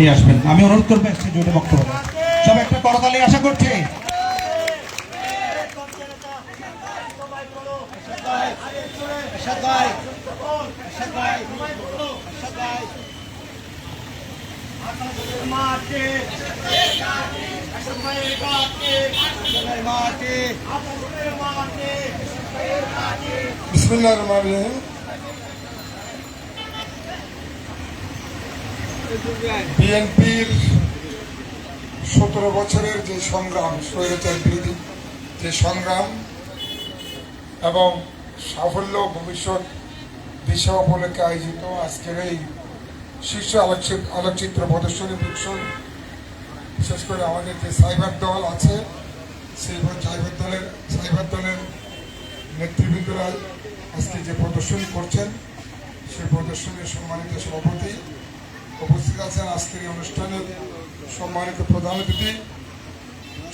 নিয়ে আসবেন। আমি অনুরোধ করব একটা জোরে বক্তব্য। সব একটা করতালি আশা করছি? বিসমিল্লাহ রহমান রহিম। বিএনপির সতেরো বছরের যে সংগ্রাম স্বৈরাচার বিরোধী যে সংগ্রাম এবং সাফল্য ভবিষ্যৎ দিশা উপলক্ষে আয়োজিত আজকের এই শীর্ষ আলোকচিত আলোকচিত্র প্রদর্শনী প্রদর্শন, বিশেষ করে আমাদের যে সাইবার দল আছে, সেই সাইবার দলের সাইবার দলের নেতৃবৃন্দরা আজকে যে প্রদর্শনী করছেন, সেই প্রদর্শনীর সম্মানিত সভাপতি উপস্থিত আছেন আজকের অনুষ্ঠানের সম্মানিত প্রধান অতিথি,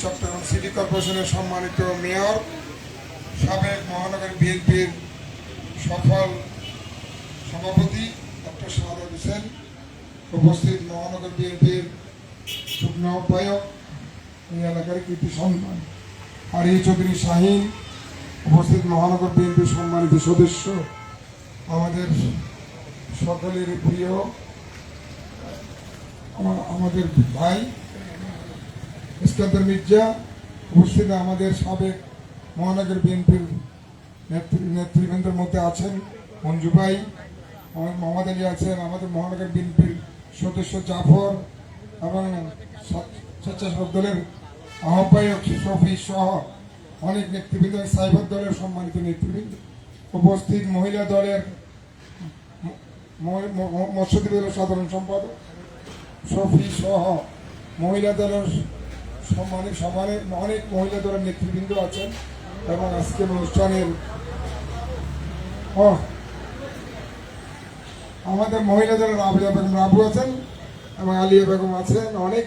চট্টগ্রাম সিটি কর্পোরেশনের সম্মানিত মেয়র, সাবেক মহানগর বিএনপির সফল সভাপতি ডক্টর শাহাদ হোসেন, উপস্থিত মহানগর বিএনপির যুগ্ম আহ্বায়ক, এই এলাকার কৃতি সম্মান। আর এই চৌধুরী শাহিন, উপস্থিত মহানগর বিএনপির সম্মানিত সদস্য, আমাদের সকলের প্রিয় আমাদের ভাই, ইস্কান্দার মির্জা উপস্থিত আমাদের সাবেক মহানগর বিএনপির নেতৃ- নেতৃবৃন্দের মধ্যে আছেন মঞ্জু ভাই আমার মোহাম্মদ আলী আছেন, আমাদের মহানগর বিএনপির সদস্য জাফর এবং স্ব- স্বেচ্ছাসেবক দলের আহ্বায়ক শফি সহ অনেক নেতৃবৃন্দ সাইবার দলের সম্মানিত নেতৃবৃন্দ। উপস্থিত মহিলা দলের মৎস্যজীবী দলের সাধারণ সম্পাদক শফি সহ মহিলা দলের সম্মানিত সমানে অনেক মহিলা দলের নেতৃবৃন্দ আছেন এবং আজকের অনুষ্ঠানের আমাদের মহিলা দলের আবিয়া বেগম রাবু আছেন এবং আলিয়া বেগম আছেন, অনেক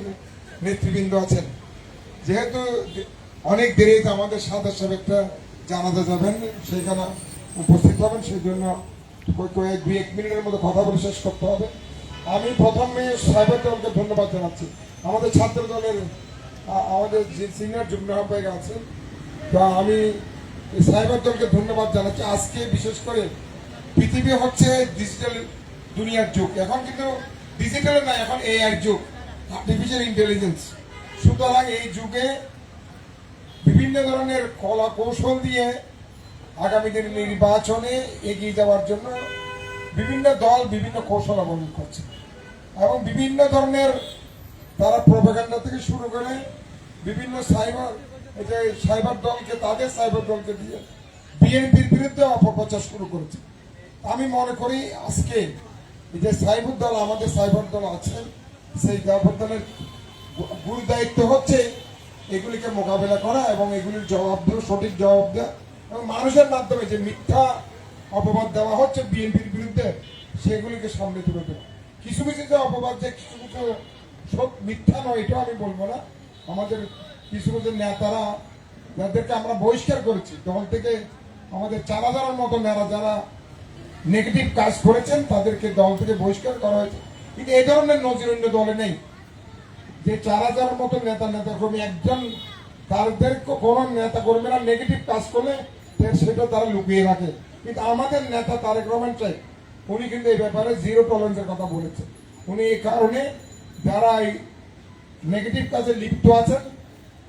নেতৃবৃন্দ আছেন। যেহেতু অনেক দেরিতে আমাদের সাদা সাহেবটা জানাতে যাবেন সেখানে উপস্থিত হবেন সেই জন্য কয়েক দুই এক মিনিটের মধ্যে কথা বলে শেষ করতে হবে। আমি প্রথমে সাইবার দলকে ধন্যবাদ জানাচ্ছি। আমাদের ছাত্র দলের আমাদের যে সিনিয়র যুগ্ম আহ্বায়ক আছেন, তা আমি এই সাইবার দলকে ধন্যবাদ জানাচ্ছি। আজকে বিশেষ করে পৃথিবী হচ্ছে ডিজিটাল দুনিয়ার যুগ। এখন কিন্তু ডিজিটাল না এখন এআই যুগ আর্টিফিশিয়াল ইন্টেলিজেন্স সুতরাং এই যুগে বিভিন্ন ধরনের কলা কৌশল দিয়ে আগামী দিনের নির্বাচনে এগিয়ে যাওয়ার জন্য বিভিন্ন দল বিভিন্ন কৌশল অবলম্বন করছে। এবং বিভিন্ন ধরনের তারা প্রোপাগান্ডা থেকে শুরু করে বিভিন্ন সাইবার এই যে সাইবার দলকে, তাদের সাইবার দলকে দিয়ে বিএনপির বিরুদ্ধে অপপ্রচার শুরু করেছে। আমি মনে করি আজকে এই যে সাইবার দল, আমাদের সাইবার দল আছেন সেই সাইবার দলের গুরু দায়িত্ব হচ্ছে এগুলিকে মোকাবেলা করা এবং এগুলির জবাব দেওয়া সঠিক জবাব দেওয়া। এবং মানুষের মাধ্যমে যে মিথ্যা অপবাদ দেওয়া হচ্ছে বিএনপির বিরুদ্ধে, সেগুলিকে সামনে তুলে দেওয়া। কিছু কিছু যে অপবাদ, যে কিছু কিছু সব মিথ্যা নয়, এটাও আমি বলব না। আমাদের কিছু কিছু নেতারা, যাদেরকে আমরা বহিষ্কার করেছি, দল থেকে আমাদের চার হাজারের মতো নেতা যারা নেগেটিভ কাজ করেছেন, তাদেরকে দল থেকে বহিষ্কার করা হয়েছে। কিন্তু এই ধরনের নজির অন্য দলে নেই। যে চার হাজারের মতো নেতা নেতা কর্মী একজন তাদের কোন নেতা কর্মীরা নেগেটিভ কাজ করলে, সেটা তারা লুকিয়ে রাখে। কিন্তু আমাদের নেতা তারেক রহমান চাই উনি কিন্তু এই ব্যাপারে জিরো টলারেন্সের কথা বলেছেন। উনি এই কারণে যারা এই নেগেটিভ কাজে লিপ্ত আছেন,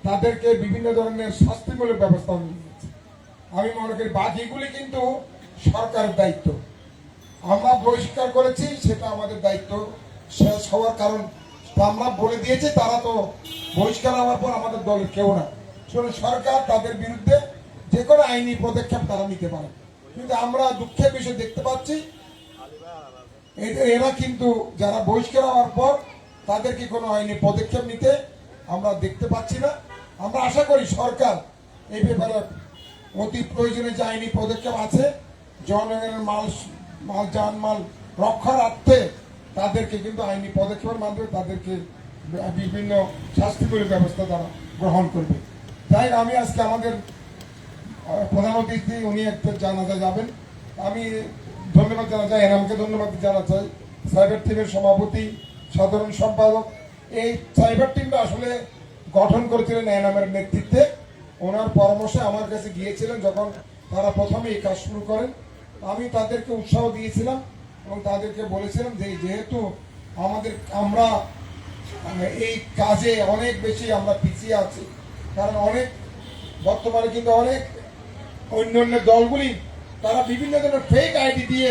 তাদেরকে বিভিন্ন ধরনের শাস্তিমূলক ব্যবস্থা আমি মনে করি বাকিগুলি কিন্তু সরকারের দায়িত্ব। আমরা বহিষ্কার করেছি, সেটা আমাদের দায়িত্ব শেষ হওয়ার কারণ। আমরা বলে দিয়েছি, তারা তো বহিষ্কার হওয়ার পর আমাদের দলের কেউ না। সরকার তাদের বিরুদ্ধে যে কোনো আইনি পদক্ষেপ তারা নিতে পারে। কিন্তু আমরা দুঃখের বিষয় দেখতে পাচ্ছি। এরা কিন্তু যারা বহিষ্কার হওয়ার পর তাদেরকে কোনো আইনি পদক্ষেপ নিতে আমরা দেখতে পাচ্ছি না। আমরা আশা করি সরকার এই ব্যাপারে অতি প্রয়োজনে যে আইনি পদক্ষেপ আছে, জনগণের মাল মাল জানমাল রক্ষার্থে তাদেরকে কিন্তু আইনি পদক্ষেপের মাধ্যমে তাদেরকে বিভিন্ন শাস্তিমূলক ব্যবস্থা তারা গ্রহণ করবে। তাই আমি আজকে আমাদের প্রধান অতিথি, উনি একটা জানাজা যাবেন। আমি ধন্যবাদ জানা চাই এনামকে ধন্যবাদ জানা চাই সাইবার টিমের সভাপতি, সাধারণ সম্পাদক। এই সাইবার টিমটা আসলে গঠন করেছিলেন এনামের নেতৃত্বে। ওনার পরামর্শে আমার কাছে গিয়েছিলেন যখন তারা প্রথমে এই কাজ শুরু করেন। আমি তাদেরকে উৎসাহ দিয়েছিলাম এবং তাদেরকে বলেছিলাম যে, যেহেতু আমাদের, আমরা এই কাজে অনেক বেশি আমরা পিছিয়ে আছি, কারণ অনেক, বর্তমানে কিন্তু অনেক অন্য অন্য দলগুলি, তারা বিভিন্ন ধরনের ফেক আইডি দিয়ে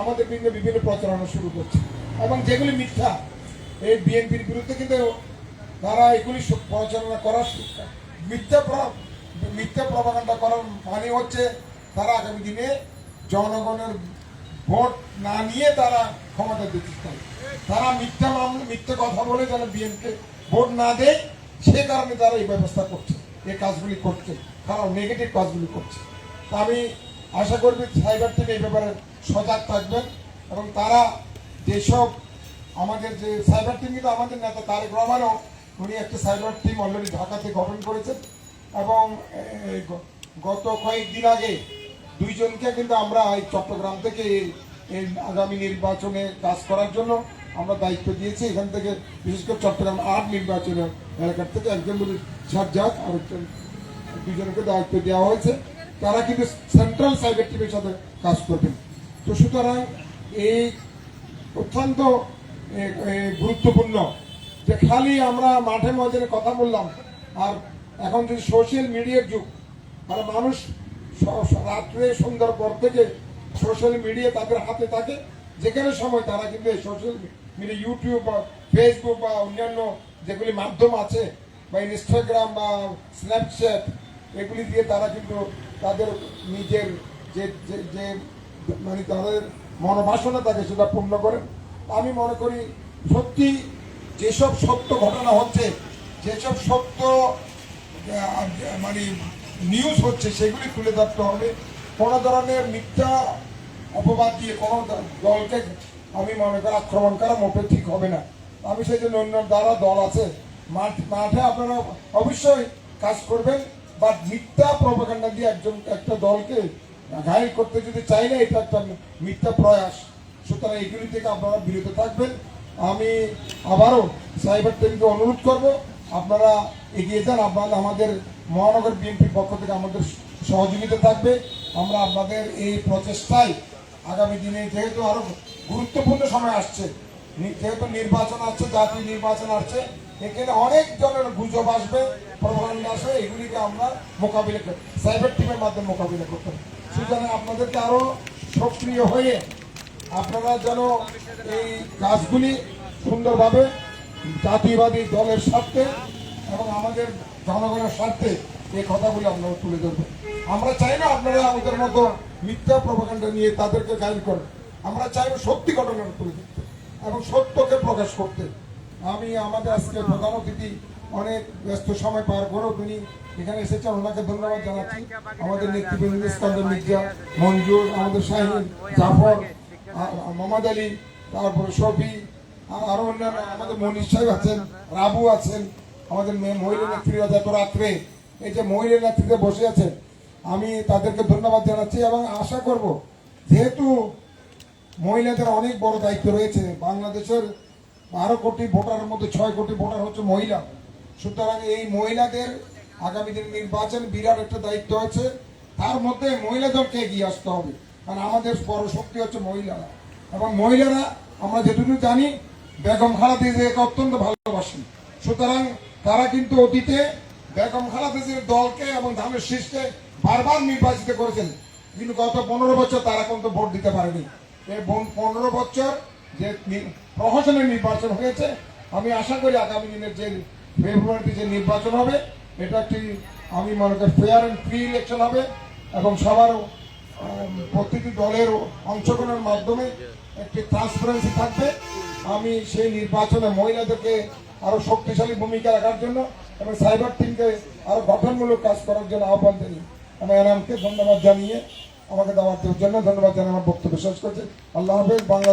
আমাদের বিভিন্ন বিভিন্ন প্রচারণা শুরু করছে। এবং যেগুলি মিথ্যা, এই বিএনপির বিরুদ্ধে কিন্তু তারা এগুলি প্রচারণা করার মিথ্যা মিথ্যা প্রপাগান্ডা করার মানে হচ্ছে তারা আগামী দিনে জনগণের ভোট না নিয়ে তারা ক্ষমতা দিতে চায়। তারা মিথ্যা মিথ্যা কথা বলে যেন বিএনপি ভোট না দেয়, সে কারণে তারা এই ব্যবস্থা করছে। এই কাজগুলি করছে তারা নেগেটিভ কাজগুলি করছে। তা আমি আশা করবি সাইবার টিম এই ব্যাপারে সজাগ থাকবেন এবং তারা যেসব আমাদের যে সাইবার টিম কিন্তু আমাদের নেতা, তারেক রহমানও উনি একটা সাইবার টিম অলরেডি ঢাকাতে গঠন করেছেন এবং গত কয়েকদিন আগে দুইজনকে কিন্তু আমরা এই চট্টগ্রাম থেকে এই- আগামী নির্বাচনে কাজ করার জন্য আমরা দায়িত্ব দিয়েছি। এখান থেকে বিশেষ করে চট্টগ্রাম আট নির্বাচনের এলাকার থেকে একজন বলি সাজ্জাদ আর একজন দুজনকে দায়িত্ব দেওয়া হয়েছে। তারা কিন্তু সেন্ট্রাল সাইবার টিমের সাথে কাজ করবেন। তো সুতরাং এই অত্যন্ত গুরুত্বপূর্ণ যে খালি আমরা মাঠে ময়দানে কথা বললাম, আর এখন যদি সোশ্যাল মিডিয়ার যুগ মানে মানুষ রাত্রে সন্ধ্যার পর থেকে সোশ্যাল মিডিয়া তাদের হাতে থাকে, যেখানে সময় তারা কিন্তু এই সোশ্যাল মিডিয়া ইউটিউব বা ফেসবুক বা অন্যান্য যেগুলি মাধ্যম আছে, বা ইনস্টাগ্রাম বা স্ন্যাপচ্যাট এগুলি দিয়ে তারা কিন্তু তাদের নিজের যে, যে- যে মানে তাদের মনোবাসনা থাকে সেটা পূর্ণ করেন। আমি মনে করি সত্যি যেসব সত্য ঘটনা হচ্ছে, যেসব সত্য মানে নিউজ হচ্ছে, সেগুলি তুলে ধরতে হবে। কোনো ধরনের মিথ্যা অপবাদ দিয়ে কোনো দলকে আমি মনে করি আক্রমণ করা মোটে ঠিক হবে না। আমি সেই জন্য অন্য দ্বারা দল আছে। মাঠ মাঠে আপনারা অবশ্যই কাজ করবেন বাট মিথ্যা প্রপাগান্ডা দিয়ে একজন একটা দলকে ঘায়ল করতে যদি চাই না, এটা একটা মিথ্যা প্রয়াস। সুতরাং এগুলি থেকে আপনারা বিরত থাকবেন। আমি আবারও সাইবার টিমকে অনুরোধ করব, আপনারা এগিয়ে যান। আপনারা আমাদের মহানগর বিএনপির পক্ষ থেকে আমাদের সহযোগিতা থাকবে। আমরা আপনাদের এই প্রচেষ্টায় আগামী দিনে যেহেতু আরও গুরুত্বপূর্ণ সময় আসছে যেহেতু নির্বাচন আসছে, জাতীয় নির্বাচন আসছে, এখানে অনেক জনের গুজব আসবে প্রভাকাণ্ডা আসবে, এগুলিকে আমরা মোকাবিলা করি সাইবার টিমের মাধ্যমে মোকাবিলা করতে হবে। সুতরাং আপনাদেরকে আরও সক্রিয় হয়ে আপনারা যেন এই কাজগুলি সুন্দরভাবে জাতীয়বাদী দলের স্বার্থে এবং আমাদের জনগণের স্বার্থে এই কথাগুলি আপনারা তুলে ধরবেন আমরা চাই না আপনারা আমাদের মতো মিথ্যা প্রভাকাণ্ডা নিয়ে তাদেরকে গাইড করেন। আমরা চাইব সত্যি ঘটনা তুলে ধরতে এবং সত্যকে প্রকাশ করতে। আমি আমাদের আজকে প্রধান অতিথি অনেক ব্যস্ত সময় পার করেও তিনি এখানে এসেছেন। ওনাকে ধন্যবাদ জানাচ্ছি। আমাদের নেতৃবৃন্দ মির্জা, মঞ্জুর, আমাদের শাহিন জাফর মোহাম্মদ আলী, তারপরে শফি আর- অন্যান্য আমাদের মনীষ সাহেব আছেন, রাবু আছেন, আমাদের মহিলা নেত্রীরা যত রাত্রে। এই যে মহিলা নেত্রীতে বসে আছেন, আমি তাদেরকে ধন্যবাদ জানাচ্ছি এবং আশা করব যেহেতু মহিলাদের অনেক বড় দায়িত্ব রয়েছে, বাংলাদেশের বারো কোটি ভোটারের মধ্যে ছয় কোটি ভোটার হচ্ছে মহিলা। সুতরাং এই মহিলাদের আগামী দিন নির্বাচন বিরাট একটা দায়িত্ব আছে। তার মধ্যে মহিলাদেরকে এগিয়ে আসতে হবে, কারণ আমাদের বড় শক্তি হচ্ছে মহিলারা। এবং মহিলারা, আমরা যেটুকু জানি, বেগম খালাদি অত্যন্ত ভালোবাসি। সুতরাং তারা কিন্তু অতীতে বেগম খালাদি দলকে এবং ধানের শীষকে বারবার নির্বাচিত করেছেন। কিন্তু গত পনেরো বছর তারা কিন্তু ভোট দিতে পারেনি। এই পনেরো বছর যে প্রহসনের নির্বাচন হয়েছে, আমি আশা করি আগামী দিনের যে ফেব্রুয়ারিতে যে নির্বাচন হবে, এটা একটি, আমি মনে করি ফেয়ার অ্যান্ড ফ্রি ইলেকশন হবে এবং সবার প্রতিটি দলের অংশগ্রহণের মাধ্যমে একটি ট্রান্সপারেন্সি থাকবে। আমি সেই নির্বাচনে মহিলাদেরকে আরও শক্তিশালী ভূমিকা রাখার জন্য এবং সাইবার টিমকে আরও গঠনমূলক কাজ করার জন্য আহ্বান জানিয়ে আমি এনামকে ধন্যবাদ জানিয়ে আমাকে দেওয়ার জন্য ধন্যবাদ জানিয়ে আমার বক্তব্য শেষ করছে। আল্লাহ হাফেজ বাংলা